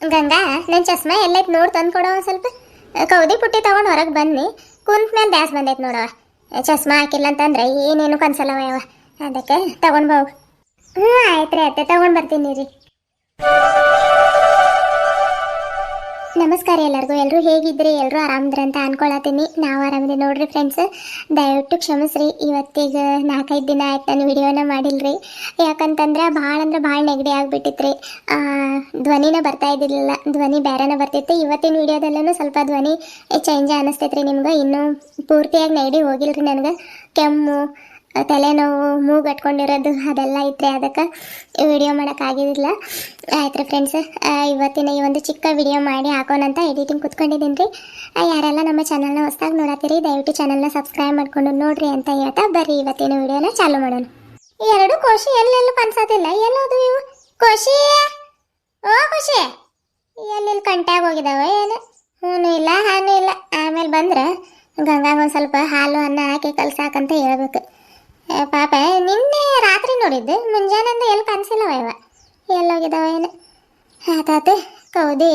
ಗಂಗಾ ನನ್ನ ಚಸ್ಮಾ ಎಲ್ಲೈತೆ ನೋಡಿ ತಂದು ಕೊಡೋ ಸ್ವಲ್ಪ. ಕೌದಿ ಪುಟ್ಟಿ ತಗೊಂಡು ಹೊರಗೆ ಬನ್ನಿ. ಕುಂತ ಮೇಲೆ ದ್ಯಾಸ್ ಬಂದೈತೆ ನೋಡವ ಚಸ್ಮಾ ಹಾಕಿಲ್ಲ ಅಂತಂದ್ರೆ ಏನೇನು ಕನ್ಸಲ್ಲವ ಅದಕ್ಕೆ ತಗೊಂಡು ಹೋಗು. ಹ್ಞೂ ಆಯ್ತು ರೀ ಆಯ್ತು ತಗೊಂಡು ಬರ್ತೀನಿ ರೀ. ನಮಸ್ಕಾರ ಎಲ್ಲರಿಗೂ. ಎಲ್ಲರೂ ಹೇಗಿದ್ರಿ ಎಲ್ಲರೂ ಆರಾಮದ್ರಿ ಅಂತ ಅನ್ಕೊಳತೀನಿ ನಾವು ಆರಾಮಿದೆ ನೋಡ್ರಿ ಫ್ರೆಂಡ್ಸ್ ದಯವಿಟ್ಟು ಕ್ಷಮಿಸ್ರಿ. ಇವತ್ತಿಗೆ ನಾಲ್ಕೈದು ದಿನ ಆಯ್ತು ನಾನು ವಿಡಿಯೋನ ಮಾಡಿಲ್ರಿ. ಯಾಕಂತಂದ್ರೆ ಭಾಳ ಅಂದ್ರೆ ಭಾಳ ನೆಗಡಿ ಆಗಿಬಿಟ್ಟಿತ್ರಿ. ಧ್ವನಿನ ಬರ್ತಾ ಇದ್ದಿರಲಿಲ್ಲ. ಧ್ವನಿ ಬೇರೆನ ಬರ್ತಿತ್ತು. ಇವತ್ತಿನ ವಿಡಿಯೋದಲ್ಲೂ ಸ್ವಲ್ಪ ಧ್ವನಿ ಚೇಂಜ್ ಅನಿಸ್ತೈತ್ರಿ ನಿಮ್ಗೆ. ಇನ್ನೂ ಪೂರ್ತಿಯಾಗಿ ನೆಗಡಿ ಹೋಗಿಲ್ರಿ ನನಗೆ. ಕೆಮ್ಮು ತಲೆನೋವು, ಮೂಗು ಕಟ್ಕೊಂಡಿರೋದು ಅದೆಲ್ಲ ಇದ್ರೆ ಅದಕ್ಕೆ ವಿಡಿಯೋ ಮಾಡೋಕ್ಕಾಗಿದ್ದಿಲ್ಲ ಆಯ್ತು ರೀ ಫ್ರೆಂಡ್ಸ್ ಇವತ್ತಿನ ಈ ಒಂದು ಚಿಕ್ಕ ವಿಡಿಯೋ ಮಾಡಿ ಹಾಕೋಣಂತ ಎಡಿಟಿಂಗ್ ಕುತ್ಕೊಂಡಿದ್ದೀನಿ ರೀ. ಯಾರೆಲ್ಲ ನಮ್ಮ ಚಾನಲ್ನ ಹೊಸ್ದಾಗಿ ನೋಡತ್ತೀರಿ, ದಯವಿಟ್ಟು ಚಾನಲ್ನ ಸಬ್ಸ್ಕ್ರೈಬ್ ಮಾಡ್ಕೊಂಡು ನೋಡ್ರಿ ಅಂತ ಹೇಳ್ತಾ ಬರ್ರಿ ಇವತ್ತಿನ ವಿಡಿಯೋನ ಚಾಲು ಮಾಡೋಣ. ಎರಡು ಕೋಶಿ ಎಲ್ಲೆಲ್ಲೂ ಕನ್ಸೋದಿಲ್ಲ ಎಲ್ಲೋದು ಇವು? ಖುಷಿ? ಓ, ಖುಷಿ. ಎಲ್ಲೆಲ್ಲಿ ಕಂಟ್ಯಾಗ ಹೋಗಿದಾವ ಏನು? ಹ್ಞೂ ಇಲ್ಲ, ಹಾನು ಇಲ್ಲ. ಆಮೇಲೆ ಬಂದ್ರೆ ಗಂಗಾಗ ಒಂದು ಸ್ವಲ್ಪ ಹಾಲು, ಅನ್ನ ಹಾಕಿ ಕಲ್ಸಾಕಂತ ಹೇಳ್ಬೇಕು. ಪಾಪ, ನಿನ್ನೆ ರಾತ್ರಿ ನೋಡಿದ್ದು. ಮುಂಜಾನೆಂದ ಎಲ್ಲಿ ಕಾಣಿಸಿಲ್ಲವ ಇವ? ಎಲ್ಲೋಗಿದಾವ ಏನು? ಆತಾತ ಕೌದಿ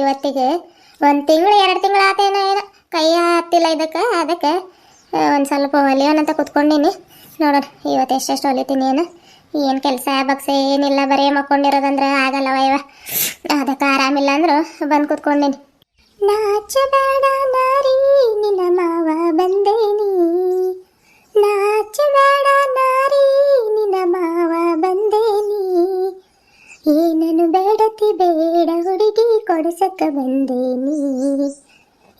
ಇವತ್ತಿಗೆ ಒಂದು ತಿಂಗಳು, ಎರಡು ತಿಂಗಳು ಆತೇನೋ ಏನೋ. ಕೈ ಹತ್ತಿಲ್ಲ ಇದಕ್ಕೆ, ಅದಕ್ಕೆ ಒಂದು ಸ್ವಲ್ಪ ಹೊಲಿಯೋನಂತ ಕುತ್ಕೊಂಡಿನಿ. ನೋಡೋಣ, ಇವತ್ತು ಎಷ್ಟೆಷ್ಟು ಹೊಲಿತೀನಿ ಏನು? ಏನು ಕೆಲಸ, ಬಗ್ಸೆ ಏನಿಲ್ಲ, ಬರೀ ಮಕ್ಕೊಂಡಿರೋದಂದ್ರೆ ಆಗಲ್ಲವ ಇವ? ಅದಕ್ಕೆ ಆರಾಮಿಲ್ಲ ಅಂದ್ರು, ಬಂದು ಕುತ್ಕೊಂಡಿನಿ. ನಾಚಬೇಡ ನಾರಿ, ನಿನ್ನ ಮಾವ ಬಂದೇನಿ. ನಾಚಬೇಡ ನಾರಿ, ನಿನ್ನ ಮಾವ ಬಂದೇನಿ. ಏನನು ಬೇಡತಿ ಬೇಡ ಹುಡುಗಿ ಕೊಡಸಕ್ಕ ಬಂದೇನಿ.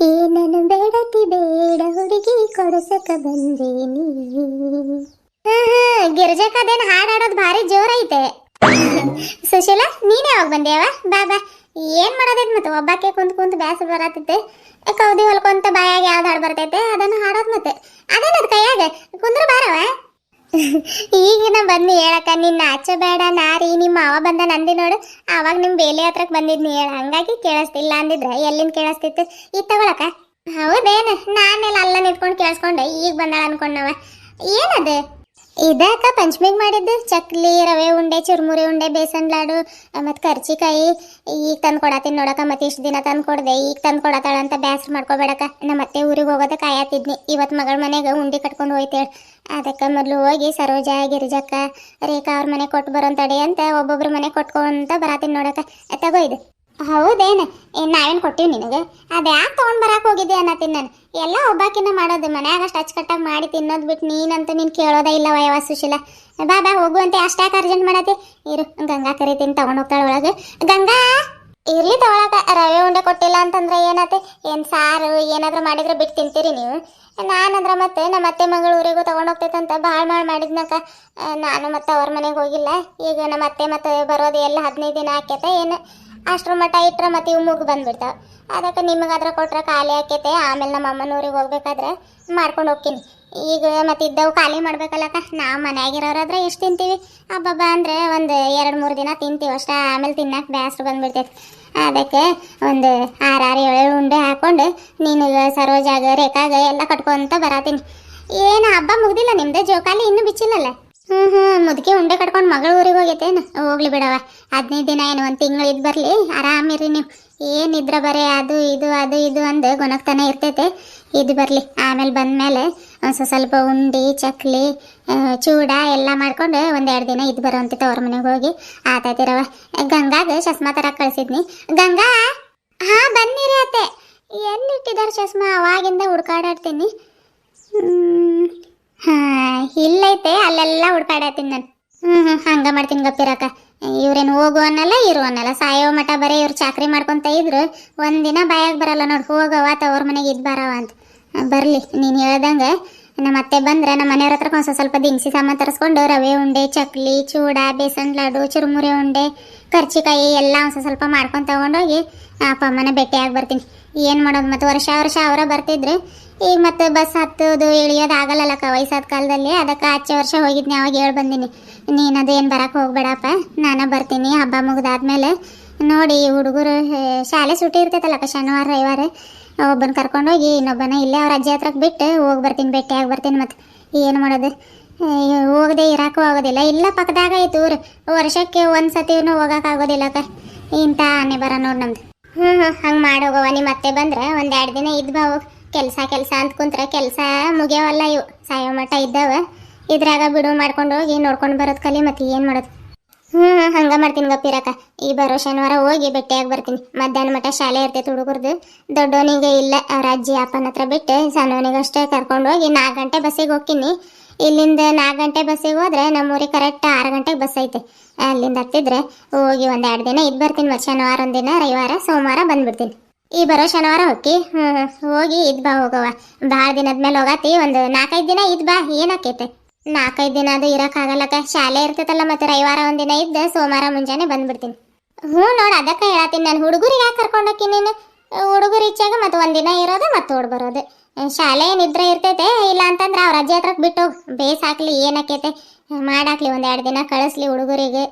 ಏನನು ಬೇಡತಿ ಬೇಡ ಹುಡುಗಿ ಕೊಡಿಸಕ್ಕ ಬಂದೇನಿ. ಗಿರ್ಜಕ್ಕದೇನು ಹಾಡಾಡೋದು ಭಾರಿ ಜೋರೈತೆ ಸುಶೀಲ, ನೀನೇ ಯಾವಾಗ ಬಂದೇವ ಬಾ ಬಾ. ಏನು ಮಾಡೋದೈತೆ ಮತ್ತೆ? ಒಬ್ಬಾಕೆ ಕುಂತ್ ಕುಂತ್ ಬ್ಯಾಸ ಬರತ್ತೈತೆ ಕೌದಿ ಹೊಲ್ಕೊಂತ ಬಾಯಾಗ ಯಾವ್ದು ಹಾಡು ಬರ್ತೈತೆ? ಅದನ್ನು ಹಾಡೋದು ಮತ್ತೆ. ಅದೇನದು ಕೈಯಾಗ? ಕುಂದ್ರ ಬಾರವ ಈಗಿನ ಬಂದು ಹೇಳಕ್ಕ, ನಿನ್ನ ಆಚೆ ಬೇಡ ನಾರಿ ನಿಮ್ಮ ಅವ ಬಂದ ನಂದಿ ನೋಡು. ಅವಾಗ ನಿಮ್ಮ ಬೇಲಿ ಹತ್ರಕ್ಕೆ ಬಂದಿದ್ನಿ ಹೇಳ. ಹಂಗಾಗಿ ಕೇಳಿಸ್ತಿಲ್ಲ ಅಂದಿದ್ರೆ, ಎಲ್ಲಿಂದ ಕೇಳಿಸ್ತಿತ್ತು? ಈ ತಗೊಳಕ ಹೌದೇನು? ನಾನೆಲ್ಲ ಅಲ್ಲ ನಿಂತ್ಕೊಂಡು ಕೇಳಿಸ್ಕೊಂಡೆ, ಈಗ ಬಂದಾಳ ಅನ್ಕೊಂಡವ. ಏನದು? ಇದಕ್ಕ ಪಂಚಮಿಗೆ ಮಾಡಿದ್ದು ಚಕ್ಲಿ, ರವೆ ಉಂಡೆ, ಚುರುಮುರಿ ಉಂಡೆ, ಬೇಸನ್ ಲಾಡು ಮತ್ತು ಕರ್ಚಿಕಾಯಿ. ಈಗ ತಂದು ಕೊಡತ್ತೀನಿ ನೋಡಕ್ಕ, ಮತ್ತೆ ಇಷ್ಟು ದಿನ ತಂದು ಕೊಡದೆ. ಈಗ ತಂದು ಕೊಡತ್ತಾಳ ಅಂತ ಬ್ಯಾಸ್ರ ಮಾಡ್ಕೋಬೇಡಕ್ಕ. ನಮ್ಮ ಮತ್ತೆ ಊರಿಗೆ ಹೋಗೋದಕ್ಕೆ ಕಾಯತ್ತಿದ್ನಿ ಇವತ್ತು ಮಗಳ ಮನೆಗೆ ಉಂಡಿ ಕಟ್ಕೊಂಡು ಹೋಯ್ತೇಳಿ. ಅದಕ್ಕೆ ಮೊದಲು ಹೋಗಿ ಸರೋಜ, ಗಿರಿಜಕ್ಕ, ರೇಖಾ ಅವ್ರ ಮನೆ ಕೊಟ್ಟು ಬರೋಂತಡೆ ತಡಿ ಅಂತ ಒಬ್ಬೊಬ್ರ ಮನೆ ಕೊಟ್ಕೊಂತ ಬರತ್ತೀನಿ ನೋಡಕ್ಕ. ತಗೋ ಇದು. ಹೌದೇನು? ನಾವೇನ್ ಕೊಟ್ಟಿವಿ ನಿನಗೆ? ಅದ ಯಾಕೆ ತೊಗೊಂಡು ಬರಾಕ್ ಹೋಗಿದ್ದೆ ಅನ್ನತ್ತೀನಿ ನಾನು. ಎಲ್ಲ ಒಬ್ಬಾಕಿನ ಮಾಡೋದು ಮನ್ಯಾಗ ಅಷ್ಟು ಅಚ್ಚುಕಟ್ಟಾಗಿ ಮಾಡಿ ತಿನ್ನೋದು ಬಿಟ್ಟು ನೀನಂತೂ ನೀನು ಕೇಳೋದೇ ಇಲ್ಲ ವಯವ ಸುಶೀಲ. ಬಾ ಬಾ ಹೋಗುವಂತೆ ಅಂತ ಅಷ್ಟಾಕೆ ಅರ್ಜೆಂಟ್ ಮಾಡತಿ ಇರು, ಗಂಗಾ ಕರಿತೀನಿ, ತಗೊಂಡ್ ಹೋಗ್ತಾಳೆ ಒಳಗೆ. ಗಂಗಾ! ಇರ್ಲಿ ತಗೊಳಕ, ರವೆ ಉಂಡೆ ಕೊಟ್ಟಿಲ್ಲ ಅಂತಂದ್ರೆ ಏನತ್ತೆ? ಏನ್ ಸಾರು, ಏನಾದ್ರೂ ಮಾಡಿದ್ರೆ ಬಿಟ್ಟು ತಿಂತೀರಿ ನೀವು? ನಾನಂದ್ರ ಮತ್ತೆ ನಮ್ಮ ಅತ್ತೆ ಮಗಳು ಊರಿಗೂ ತಗೊಂಡ್ ಹೋಗ್ತೈತಂತ ಭಾಳ ಮಾಡಿ ಮಾಡಿದ್ನಕ ನಾನು ಮತ್ತೆ ಅವ್ರ ಮನೆಗೆ ಹೋಗಿಲ್ಲ. ಈಗ ನಮ್ಮ ಅತ್ತೆ ಮತ್ತೆ ಬರೋದು ಎಲ್ಲ ಹದಿನೈದು ದಿನ ಆಕೈತೆ, ಏನು? ಅಷ್ಟ್ರ ಮಟ್ಟ ಇಟ್ಟರೆ ಮತ್ತೆ ಇವು ಮುಗ್ ಬಂದ್ಬಿಡ್ತಾವ. ಅದಕ್ಕೆ ನಿಮಗಾದ್ರೆ ಕೊಟ್ರೆ ಖಾಲಿ ಆಕೈತೆ. ಆಮೇಲೆ ನಮ್ಮ ಅಮ್ಮನ ಊರಿಗೆ ಹೋಗ್ಬೇಕಾದ್ರೆ ಮಾಡ್ಕೊಂಡು ಹೋಗ್ತೀನಿ. ಈಗ ಮತ್ತೆ ಇದ್ದವು ಖಾಲಿ ಮಾಡ್ಬೇಕಲ್ಲಕ್ಕ. ನಾವು ಮನೆಯಾಗಿರೋರಾದ್ರೆ ಎಷ್ಟು ತಿಂತೀವಿ. ಹಬ್ಬಬ್ಬ ಅಂದರೆ ಒಂದು ಎರಡು ಮೂರು ದಿನ ತಿಂತೀವಿ ಅಷ್ಟೇ. ಆಮೇಲೆ ತಿನ್ನಕ್ಕೆ ಬ್ಯಾಸ್ರು ಬಂದ್ಬಿಡ್ತೈತೆ. ಅದಕ್ಕೆ ಒಂದು ಆರಾರು ಏಳು ಉಂಡೆ ಹಾಕೊಂಡು ನಿನಗೆ ಸರೋಜಾಗ, ರೇಖಾಗ ಎಲ್ಲ ಕಟ್ಕೊಂತ ಬರತೀನಿ. ಏನು ಹಬ್ಬ ಮುಗ್ದಿಲ್ಲ ನಿಮ್ಮದೇ ಜೋಕಾಲಿ ಇನ್ನೂ ಬಿಚ್ಚಿಲ್ಲಲ್ಲ? ಹ್ಞೂ ಹ್ಞೂ ಮುದುಕಿ ಉಂಡೆ ಕಟ್ಕೊಂಡು ಮಗಳ ಊರಿಗೆ ಹೋಗೈತೇನು ಹೋಗ್ಲಿ ಬಿಡವ ಹದಿನೈದು ದಿನ ಏನು, ಒಂದು ತಿಂಗಳು ಇದು ಬರಲಿ ಆರಾಮಿರಿ ನೀವು. ಏನಿದ್ರ ಬರೀ, ಅದು ಇದು ಅದು ಇದು ಅಂದು ಗೊಣಗ್ತಾನೆ ಇರ್ತೈತೆ. ಇದು ಬರಲಿ. ಆಮೇಲೆ ಬಂದಮೇಲೆ ಒಂದು ಸ್ವಲ್ಪ ಉಂಡಿ, ಚಕ್ಲಿ ಚೂಡ ಎಲ್ಲ ಮಾಡ್ಕೊಂಡು ಒಂದೆರಡು ದಿನ ಇದು ಬರೋಂತ ಅವ್ರ ಮನೆಗೆ ಹೋಗಿ ಆತಾಯ್ತಿರವ ಗಂಗಾಗ ಚಸ್ಮಾ ಥರ ಕಳಿಸಿದ್ನಿ. ಗಂಗಾ, ಹಾ, ಬನ್ನಿರಿ ಅತ್ತೆ. ಎಲ್ಲಿಟ್ಟಿದ್ದಾರೆ ಚಸ್ಮಾ? ಅವಾಗಿಂದ ಹುಡ್ಕಾಡಾಡ್ತೀನಿ. ಹಾ, ಇಲ್ಲೈತೆ, ಅಲ್ಲೆಲ್ಲ ಹುಡ್ಕಾಡತ್ತೀನಿ ನಾನು. ಹ್ಞೂ ಹ್ಞೂ ಹಂಗೆ ಮಾಡ್ತೀನಿ ಗಪ್ಪಿರಕ್ಕ ಇವ್ರೇನು ಹೋಗು ಅನ್ನಲ್ಲ, ಇರು ಅನ್ನಲ್ಲ. ಸಾಯೋ ಮಠ ಬರೀ ಇವ್ರು ಚಾಕ್ರಿ ಮಾಡ್ಕೊಂತ ಇದ್ರು. ಒಂದಿನ ಬಾಯಾಗ ಬರಲ್ಲ ನೋಡಿ ಹೋಗವ ತವ್ರ ಮನೆಗೆ ಇದು ಬರವ ಅಂತ. ಬರಲಿ, ನೀನು ಹೇಳ್ದಂಗೆ. ನಮ್ಮ ಅತ್ತೆ ಬಂದ್ರೆ ನಮ್ಮ ಮನೆಯವ್ರ ಹತ್ರ ಒಂದು ಸ್ವಲ್ಪ ದಿನಸಿ ಸಾಮಾನು ತರಿಸ್ಕೊಂಡು ರವೆ ಉಂಡೆ, ಚಕ್ಲಿ, ಚೂಡ, ಬೇಸನ್ ಲಾಡು ಚುರುಮುರಿ ಉಂಡೆ ಕರ್ಚಿಕಾಯಿ ಎಲ್ಲ ಒಂದು ಸ್ವಲ್ಪ ಮಾಡ್ಕೊಂಡು ತೊಗೊಂಡೋಗಿ ಅಪ್ಪ ಅಮ್ಮನ ಭೇಟಿಯಾಗಿ ಬರ್ತೀನಿ. ಏನು ಮಾಡೋದು ಮತ್ತು? ವರ್ಷ ವರ್ಷ ಅವರ ಬರ್ತಿದ್ರು. ಈಗ ಮತ್ತೆ ಬಸ್ ಹತ್ತೋದು, ಇಳಿಯೋದು ಆಗಲ್ಲಲ್ಲಕ್ಕ ವಯಸ್ಸಾದ ಕಾಲದಲ್ಲಿ. ಅದಕ್ಕೆ ಆಚೆ ವರ್ಷ ಹೋಗಿದ್ನಿ, ಅವಾಗ ಹೇಳಿ ಬಂದೀನಿ, ನೀನು ಅದೇನು ಬರಕ್ಕೆ ಹೋಗ್ಬೇಡಪ್ಪ, ನಾನು ಬರ್ತೀನಿ, ಹಬ್ಬ ಮುಗಿದಾದ್ಮೇಲೆ. ನೋಡಿ ಹುಡುಗರು ಶಾಲೆ ಸುಟಿ ಇರ್ತೈತಲ್ಲಕ್ಕ ಶನಿವಾರ, ರವಿವಾರ. ಒಬ್ಬನ ಕರ್ಕೊಂಡೋಗಿ ಇನ್ನೊಬ್ಬನ ಇಲ್ಲೇ ಅವ್ರ ಅಜ್ಜಿ ಹತ್ರಕ್ಕೆ ಬಿಟ್ಟು ಹೋಗಿ ಬರ್ತೀನಿ, ಭೇಟಿಯಾಗಿ ಬರ್ತೀನಿ ಮತ್ತು. ಏನು ಮಾಡೋದು? ಹೋಗದೆ ಇರಕ್ಕೂ ಆಗೋದಿಲ್ಲ. ಇಲ್ಲ, ಪಕ್ಕದಾಗ ಐತು ಊರು. ವರ್ಷಕ್ಕೆ ಒಂದು ಸತಿನೂ ಹೋಗೋಕ್ಕಾಗೋದಿಲ್ಲಕ್ಕ ಇಂಥ ಆನೆ ಬರ ನೋಡ್ ನಮ್ದು. ಹ್ಞೂ ಹ್ಞೂ ಹಂಗೆ ಮಾಡೋಗವ ನೀ ಮತ್ತೆ ಬಂದ್ರೆ ಒಂದೆರಡು ದಿನ ಇದ್ ಬಾ ಕೆಲಸ ಕೆಲಸ ಅಂತ ಕುಂತ್ರೆ ಕೆಲಸ ಮುಗಿಯವಲ್ಲ ಇವು. ಸಾಯೋ ಮಠ ಇದ್ದಾವ. ಇದ್ರಾಗ ಬಿಡು ಮಾಡ್ಕೊಂಡು ಹೋಗಿ ನೋಡ್ಕೊಂಡು ಬರೋದು ಕಲಿ ಮತ್ತೆ ಏನು ಮಾಡೋದು. ಹ್ಞೂ ಹಂಗೆ ಮಾಡ್ತೀನಿ ಗಪ್ಪಿರಕ್ಕ ಈ ಬರೋ ಶನಿವಾರ ಹೋಗಿ ಭೇಟಿಯಾಗಿ ಬರ್ತೀನಿ. ಮಧ್ಯಾಹ್ನ ಮಠ ಶಾಲೆ ಇರ್ತೈತೆ ಹುಡುಗರ್ದು. ದೊಡ್ಡವನಿಗೆ ಇಲ್ಲ ಅಜ್ಜಿ ಅಪ್ಪನ ಹತ್ರ ಬಿಟ್ಟು ಸಣ್ಣವನಿಗೆ ಅಷ್ಟೇ ಕರ್ಕೊಂಡು ಹೋಗಿ ನಾಲ್ಕು ಗಂಟೆ ಬಸ್ಸಿಗೆ ಹೋಗ್ತೀನಿ. ಇಲ್ಲಿಂದ ನಾಲ್ಕು ಗಂಟೆ ಬಸ್ಸಿಗೆ ಹೋದ್ರೆ ನಮ್ಮೂರಿಗೆ ಕರೆಕ್ಟ್ ಆರು ಗಂಟೆಗೆ ಬಸ್ ಐತೆ. ಅಲ್ಲಿಂದ ಹತ್ತಿದ್ರೆ ಹೋಗಿ ಒಂದು ಎರಡು ದಿನ ಇದ್ದು ಬರ್ತೀನಿ ಮತ್ತೆ ಶನಿವಾರ ಒಂದಿನ ರವಿವಾರ, ಸೋಮವಾರ ಬಂದ್ಬಿಡ್ತೀನಿ. ಈ ಬರೋ ಶನಿವಾರ ಹೋಗಿ ಹೋಗಿ ಇದ್ ಬಾ ಹೋಗವ ಭಾಳ ದಿನದ ಮೇಲೆ ಹೋಗತಿ, ಒಂದು ನಾಲ್ಕೈದು ದಿನ ಇದ್ ಬಾ, ಏನಾಕೈತೆ? ನಾಲ್ಕೈದು ದಿನ ಅದು ಇರೋಕ್ಕಾಗಲ್ಲಕ್ಕ ಶಾಲೆ ಇರ್ತೈತಲ್ಲ ಮತ್ತೆ ರವಿವಾರ ಒಂದಿನ ಇದ್ದ, ಸೋಮವಾರ ಮುಂಜಾನೆ ಬಂದ್ಬಿಡ್ತೀನಿ. ಹ್ಞೂ ನೋಡಿ, ಅದಕ್ಕೆ ಹೇಳತ್ತೀನಿ ನಾನು, ಹುಡುಗರಿಗೆ ಯಾಕೆ ಕರ್ಕೊಂಡೋಗಿ ನೀನು? ಹುಡುಗರು ಇಚ್ಛಾಗ ಮತ್ತೆ ಒಂದಿನ ಇರೋದು ಮತ್ತೆ ಓಡ್ ಶಾಲೆ ನಿದ್ರೆ ಇರ್ತೈತೆ ಇಲ್ಲ ಅಂತಂದ್ರೆ ಅವ್ರ ಅಜ್ಜಿ ಹತ್ರಕ್ಕೆ ಬಿಟ್ಟು ಬೇಸ್ ಹಾಕ್ಲಿ ಏನಾಕೈತೆ ಮಾಡಾಕ್ಲಿ ಒಂದೆರಡು ದಿನ ಕಳಿಸ್ಲಿ ಹುಡುಗರಿಗೆ.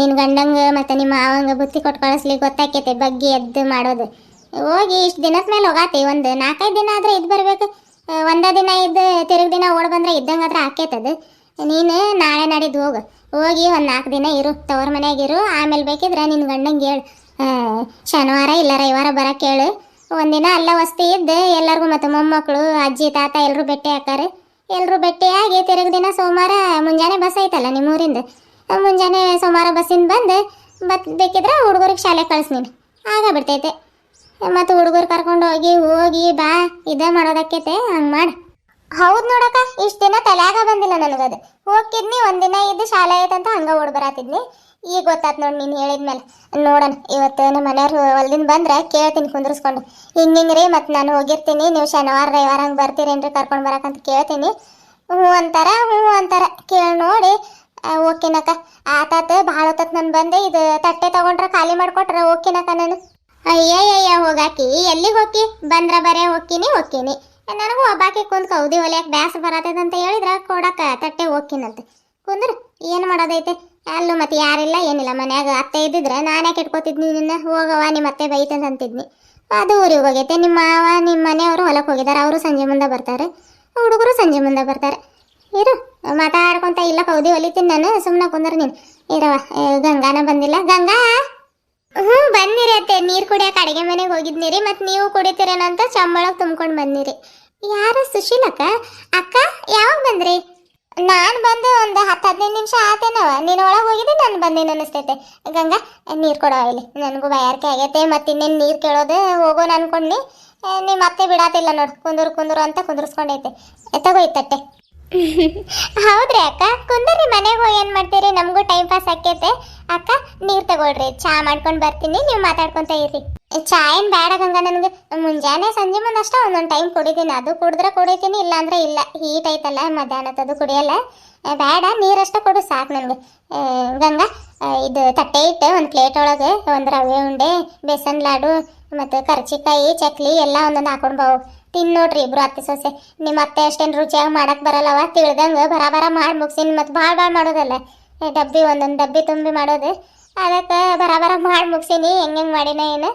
ನಿನ್ನ ಗಂಡಂಗೆ ಮತ್ತು ನಿಮ್ಮ ಮಾವಂಗೆ ಬುತ್ತಿ ಕೊಟ್ಟು ಕಳಿಸ್ಲಿ ಗೊತ್ತಾಕೈತೆ ಬಗ್ಗಿ ಎದ್ದು ಮಾಡೋದು. ಹೋಗಿ ಇಷ್ಟು ದಿನದ ಮೇಲೆ ಹೋಗಾತಿ, ಒಂದು ನಾಲ್ಕೈದು ದಿನ ಆದ್ರೆ ಇದು ಬರಬೇಕು. ಒಂದ ದಿನ ಇದ್ದು ತಿರುಗಿ ದಿನ ಓಡ್ ಬಂದ್ರೆ ಇದ್ದಂಗೆ ಆದ್ರೆ ಆಕೈತದು ನೀನು ನಾಳೆ ನಾಡಿದ್ದು ಹೋಗು. ಹೋಗಿ ಒಂದು ನಾಲ್ಕು ದಿನ ಇರು, ತವ್ರ ಮನೆಯಾಗಿರು ಆಮೇಲೆ ಬೇಕಿದ್ರೆ ನಿನ್ನ ಗಂಡಂಗೆ ಹೇಳು. ಶನಿವಾರ ಇಲ್ಲ ರವಿವಾರ ಬರಕ್ಕೆ ಹೇಳು. ಒಂದಿನ ಅಲ್ಲ ವಸ್ತಿ ಇದ್ದು, ಎಲ್ಲರಿಗೂ ಮತ್ತು ಮೊಮ್ಮಕ್ಕಳು ಅಜ್ಜಿ, ತಾತ ಎಲ್ಲರೂ ಭೇಟಿ ಹಾಕಾರೆ ಎಲ್ಲರೂ ಭೇಟಿಯಾಗಿ ತಿರುಗಿ ದಿನ ಸೋಮವಾರ ಮುಂಜಾನೆ ಬಸ್ ಐತಲ್ಲ ನಿಮ್ಮ ಊರಿಂದ? ಮುಂಜಾನೆ ಸೋಮವಾರ ಬಸ್ಸಿಂದ ಬಂದು, ಬತ್ ಬೇಕಿದ್ರೆ ಹುಡುಗರಿಗೆ ಶಾಲೆ ಕಳಿಸ್ನೀನಿ. ಆಗ ಬಿಡ್ತೈತೆ. ಮತ್ತು ಹುಡುಗರು ಕರ್ಕೊಂಡು ಹೋಗಿ ಹೋಗಿ ಬಾ, ಇದೇ ಮಾಡೋದಕ್ಕೈತೆ, ಹಂಗೆ ಮಾಡಿ. ಹೌದು ನೋಡಕ್ಕ, ಇಷ್ಟು ದಿನ ತಲೆಯಾಗ ಬಂದಿಲ್ಲ ನನಗದು. ಹೋಗಿದ್ನಿ ಒಂದಿನ ಇದ್ದು ಶಾಲೆ ಐತಂತ ಹಂಗೆ ಓಡ್ ಈಗ ಗೊತ್ತಾತ್ ನೋಡಿ ನೀನು ಹೇಳಿದ್ಮೇಲೆ. ನೋಡೋಣ, ಇವತ್ತು ನಮ್ಮ ಮನೆಯವ್ರು ಹೊಲ್ದಿಂದ ಬಂದ್ರೆ ಕೇಳ್ತೀನಿ ಕುಂದ್ರಿಸ್ಕೊಂಡು. ಹಿಂಗೆ ಹಿಂಗೆ ರೀ ಮತ್ತು ನಾನು ಹೋಗಿರ್ತೀನಿ, ನೀವು ಶನಿವಾರ, ರವಿವಾರ ಹಂಗೆ ಬರ್ತೀರೇನ್ರಿ ಕರ್ಕೊಂಡು ಬರಕಂತ ಕೇಳ್ತೀನಿ. ಹ್ಞೂ ಅಂತಾರ ಹ್ಞೂ ಅಂತಾರ. ಕೇಳಿ ನೋಡಿ. ಓಕೆನಕ್ಕ. ಆತಾತ, ಭಾಳ ಹೊತ್ತತ್ ನಾನು ಬಂದೆ. ಇದು ತಟ್ಟೆ ತಗೊಂಡ್ರೆ ಖಾಲಿ ಮಾಡಿಕೊಟ್ರೆ, ಓಕೆನಕ್ಕ ನಾನು. ಅಯ್ಯಯ್ಯ ಹೋಗಾಕಿ. ಎಲ್ಲಿಗೆ ಹೋಗಿ ಬಂದ್ರ ಬರೇ ಹೋಗ್ತೀನಿ ಹೋಗ್ತೀನಿ ನನಗೂ ಒಬ್ಬಾಕಿ ಕುಂದ್ ಕೌದಿ ಹೊಲಿಯಾಕೆ ಬ್ಯಾಸ ಬರತ್ತದಂತ ಅಂತ ಕೊಡಕ್ಕ ಕೊಡಕ ತಟ್ಟೆ ಹೋಗ್ತೀನಂತೆ ಕುಂದ್ರ, ಏನು ಮಾಡೋದೈತೆ? ಅಲ್ಲೂ ಮತ್ತೆ ಯಾರಿಲ್ಲ, ಏನಿಲ್ಲ. ಮನ್ಯಾಗ ಅತ್ತೆ ಇದ್ದಿದ್ರೆ ನಾನೇ ಕೆಟ್ಕೋತಿದ್ನಿ ನಿನ್ನ. ಹೋಗವ ನಿಮ್ಮ ಅತ್ತೆ ಬೈತಂತ ಅಂತಿದ್ನಿ. ಅದು ಊರಿಗೆ ಹೋಗೈತೆ. ನಿಮ್ಮ ಮಾವ, ನಿಮ್ಮ ಮನೆಯವರು ಹೊಲಕ್ಕೆ ಹೋಗಿದ್ದಾರೆ. ಅವರು ಸಂಜೆ ಮುಂದೆ ಬರ್ತಾರೆ. ಹುಡುಗರು ಸಂಜೆ ಮುಂದೆ ಬರ್ತಾರೆ. ಇರು, ಮಾತಾಡ್ಕೊಂತ ಇಲ್ಲ, ಕೌದಿ ಹೊಲಿತೀನಿ ನಾನು. ಸುಮ್ಮನೆ ಕುಂದ್ರೆ ನೀನು. ಇರವ ಗಂಗಾನ ಬಂದಿಲ್ಲ. ಗಂಗಾ! ಹ್ಞೂ ಬಂದಿರಿ ಅತ್ತೆ. ನೀರು ಕುಡಿಯಕ್ಕೆ ಅಡುಗೆ ಮನೆಗೆ ಹೋಗಿದ್ನಿರಿ. ಮತ್ತು ನೀವು ಕುಡಿತೀರೇನೋ ಅಂತ ಚಂಬಳಕ್ಕೆ ತುಂಬ್ಕೊಂಡು ಬಂದಿರಿ. ಯಾರು? ಸುಶೀಲಕ್ಕ? ಅಕ್ಕ, ಯಾವಾಗ ಬಂದ್ರಿ? ನಾನು ಬಂದು ಒಂದು ಹತ್ತು ಹದಿನೈದು ನಿಮಿಷ ಆತೇನವ ನೀನು ಒಳಗೆ ಹೋಗಿದ್ದೆ, ನಾನು ಬಂದೇನು ಅನ್ನಿಸ್ತೈತೆ ಗಂಗಾ, ನೀರು ಕೊಡೋ ಇಲ್ಲಿ. ನನಗೂ ಬಯಾರಿಕೆ ಆಗೈತೆ, ಮತ್ತು ಇನ್ನೇನು ನೀರು ಕೇಳೋದು ಹೋಗೋಣ ಅನ್ಕೊಂಡ್ನಿ. ನೀವು ಮತ್ತೆ ಬಿಡಾತಿಲ್ಲ ನೋಡು, ಕುಂದ್ರು ಕುಂದ್ರು ಅಂತ ಕುಂದಿರ್ಸ್ಕೊಂಡೈತೆ. ತಗೋಯ್ತಟ್ಟೆ ತಟ್ಟೆ. ಹೌದ್ರಿ ಅಕ್ಕ ಕುಂದರಿ ಮನೆಗೆ ಹೋಗಿ ಏನು ಮಾಡ್ತೀರಿ? ನಮಗೂ ಟೈಮ್ ಪಾಸ್ ಆಕೈತೆ. ಅಕ್ಕ, ನೀರು ತಗೊಳ್ರಿ, ಚಾ ಮಾಡ್ಕೊಂಡು ಬರ್ತೀನಿ, ನೀವು ಮಾತಾಡ್ಕೊತ ಇರ್ರಿ ಚಾ ಏನು ಬೇಡ ಗಂಗ ನನಗೆ. ಮುಂಜಾನೆ ಸಂಜೆ ಮುಂದೆ ಅಷ್ಟೇ ಒಂದೊಂದು ಟೈಮ್ ಕುಡಿತೀನಿ. ಅದು ಕುಡಿದ್ರೆ ಕುಡಿತೀನಿ ಇಲ್ಲ ಅಂದ್ರೆ ಇಲ್ಲ. ಹೀಟ್ ಐತಲ್ಲ ಮಧ್ಯಾಹ್ನದದು ಕುಡಿಯಲ್ಲ. ಬೇಡ, ನೀರಷ್ಟೇ ಕೊಡು, ಸಾಕು ನನಗೆ. ಗಂಗಾ ಇದು ತಟ್ಟೆ ಇಟ್ಟು ಒಂದು ಪ್ಲೇಟ್ ಒಳಗೆ ಒಂದು ರವೆ ಉಂಡೆ, ಬೇಸನ್ ಲಾಡು, ಮತ್ತು ಕರ್ಚಿಕಾಯಿ, ಚಕ್ಲಿ ಎಲ್ಲ ಒಂದೊಂದು ಹಾಕೊಂಡು ಬಾವು ತಿನ್ ನೋಡ್ರಿ ಇಬ್ರು ಅತ್ತೆ ಸೊಸೆ. ನಿಮ್ಮ ಅತ್ತೆ ಅಷ್ಟೇನು ರುಚಿಯಾಗಿ ಮಾಡಕ್ಕೆ ಬರಲ್ಲವ? ತಿಳ್ದಂಗೆ ಬರ ಬರ ಮಾಡಿ ಮುಗಿಸಿನಿ. ಮತ್ತು ಭಾಳ ಭಾಳ ಮಾಡೋದಲ್ಲ. ಡಬ್ಬಿ ಒಂದೊಂದು ಡಬ್ಬಿ ತುಂಬಿ ಮಾಡೋದು. ಅದಕ್ಕೆ ಬರ ಮಾಡಿ ಮುಗಿಸೀನಿ, ಹೆಂಗೆ ಹೆಂಗೆ ಮಾಡಿನ ಏನು?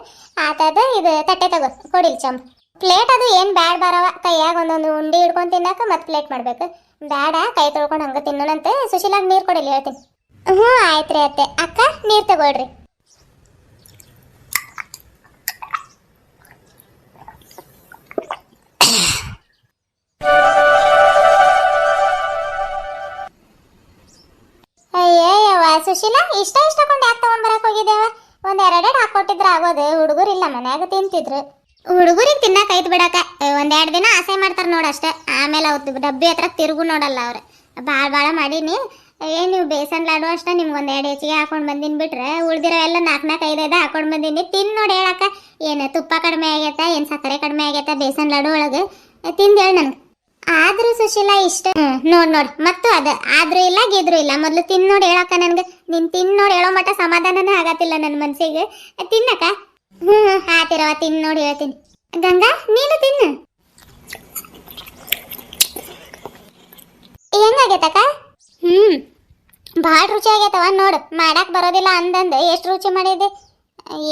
ಆತದ ಇದು ತಟ್ಟೆ ತಗೋ, ಕೊಡಿಲ್ ಚಂಬ ಪ್ಲೇಟ್ ಅದು ಏನು ಬ್ಯಾಡ ಬಾರವ, ಕೈಯಾಗ ಒಂದೊಂದು ಉಂಡಿ ಹಿಡ್ಕೊಂಡು ತಿನ್ನಕ್ಕೆ ಮತ್ತೆ ಪ್ಲೇಟ್ ಮಾಡ್ಬೇಕು. ಬ್ಯಾಡ, ಕೈ ತೊಳ್ಕೊಂಡು ಹಂಗೆ ತಿನ್ನೋಣಂತೆ. ಸುಶೀಲಾಗ ನೀರು ಕೊಡಿಲ್ಲ ಹೇಳ್ತೀನಿ. ಹ್ಞೂ ಆಯ್ತು ರೀ ಅತ್ತೆ. ಅಕ್ಕ, ನೀರು ತಗೊಳ್ರಿ. ಅಯ್ಯಯ್ಯವ್ವ ಸುಶೀಲ, ಇಷ್ಟ ಇಷ್ಟ ಕೊಂಡು ಯಾಕೆ ತಗೊಂಡ್ ಬರಕ್ ಹೋಗಿದ್ದೇವ? ಒಂದ್ ಎರಡೆರಡು ಹಾಕೊಟ್ಟಿದ್ರ ಆಗೋದು, ಹುಡುಗರು ಇಲ್ಲ ಮನ್ಯಾಗ ತಿಂತಿದ್ರು. ಹುಡುಗರಿಗೆ ತಿನ್ನಕ್ ಐತ್ ಬಿಡಕ ಒಂದ್ ಎರಡ್ ದಿನ ಆಸೆ ಮಾಡ್ತಾರ ನೋಡ ಅಷ್ಟೇ. ಆಮೇಲೆ ಅವ್ರು ಡಬ್ಬಿ ಹತ್ರ ತಿರುಗು ನೋಡಲ್ಲ ಅವ್ರು. ಭಾಳ ಭಾಳ ಮಾಡೀನಿ. ಏ, ನೀವು ಬೇಸನ್ ಲಾಡು ಅಷ್ಟೇ, ನಿಮ್ಗೆ ಒಂದ್ ಎರಡು ಹೆಚ್ಚಿಗೆ ಹಾಕೊಂಡ್ ಬಂದಿನ್ ಬಿಟ್ರೆ ಉಳ್ದಿರೋ ಎಲ್ಲ ನಾಲ್ಕು ನಾಲ್ಕು ಐದೈದು ಹಾಕೊಂಡ್ ಬಂದೀನಿ. ತಿನ್ ನೋಡಿ ಹೇಳಕ ಏನು ತುಪ್ಪ ಕಡಿಮೆ ಆಗೈತ, ಏನು ಸಕ್ಕರೆ ಕಡಿಮೆ ಆಗೈತ, ಬೇಸನ್ ಲಾಡು ಒಳಗೆ? ತಿಂದ ಹೇಳಿ ನನಗೆ. ಆದ್ರೂ ಸುಶೀಲ ಇಷ್ಟ. ನೋಡ್ ನೋಡ್. ಮತ್ತು ಅದ ಆದ್ರೂ ಇಲ್ಲ ಗಿದ್ರು ಇಲ್ಲ. ಮೊದ್ಲು ತಿನ್ ನೋಡಿ ಹೇಳಕ್ಕ ನನ್ಗೆ. ನಿನ್ ತಿನ್ ನೋಡಿ ಹೇಳೋ ಮಟ್ಟ ಸಮಾಧಾನನೇ ಆಗತ್ತಿಲ್ಲ ನನ್ನ ಮನ್ಸಿಗೆ. ತಿನ್ನಕ ಹ್ಮ್ ಆತಿರವ ತಿನ್ ನೋಡಿ ಹೇಳ್ತೀನಿ. ಗಂಗಾ ನೀನು ತಿನ್ನು. ಹೆಂಗಾಗೈತಕ್ಕ? ಹ್ಮ್. ಭಾಳ ರುಚಿ ಆಗೈತವ ನೋಡು. ಮಾಡಕ್ ಬರೋದಿಲ್ಲ ಅಂದಂದು ಎಷ್ಟು ರುಚಿ ಮಾಡಿದೆ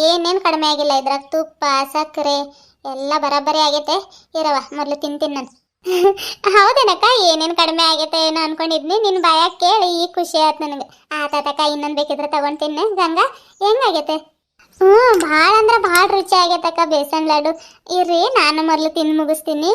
ಏನೇನು ಕಡಿಮೆ ಆಗಿಲ್ಲ ಇದ್ರಾಗ ತುಪ್ಪ ಸಕ್ಕರೆ ಎಲ್ಲ ಬರಾಬರಿ ಆಗೈತೆ. ಇರವ ಮೊದಲು ತಿಂತೀನಿ ನಾನು. ಹೌದೇನಕ್ಕ? ಏನೇನು ಕಡಿಮೆ ಆಗೈತೆ ಏನೋ ಅನ್ಕೊಂಡಿದ್ನಿ. ನಿನ್ನ ಬಾಯಾಗ ಕೇಳಿ ಈಗ ಖುಷಿ ಆಯ್ತು ನನಗೆ. ಆತಾತಕ್ಕ ಇನ್ನೊಂದು ಬೇಕಿದ್ರೆ ತಗೊಂತೀನಿ. ಗಂಗಾ ಹೆಂಗಾಗೈತೆ ಹ್ಞೂ, ಭಾಳ ಅಂದ್ರೆ ಭಾಳ ರುಚಿ ಆಗೈತಕ್ಕ ಬೇಸನ್ ಲಾಡು ಇರ್ರಿ, ನಾನು ಮೊದಲು ತಿಂದು ಮುಗಿಸ್ತೀನಿ.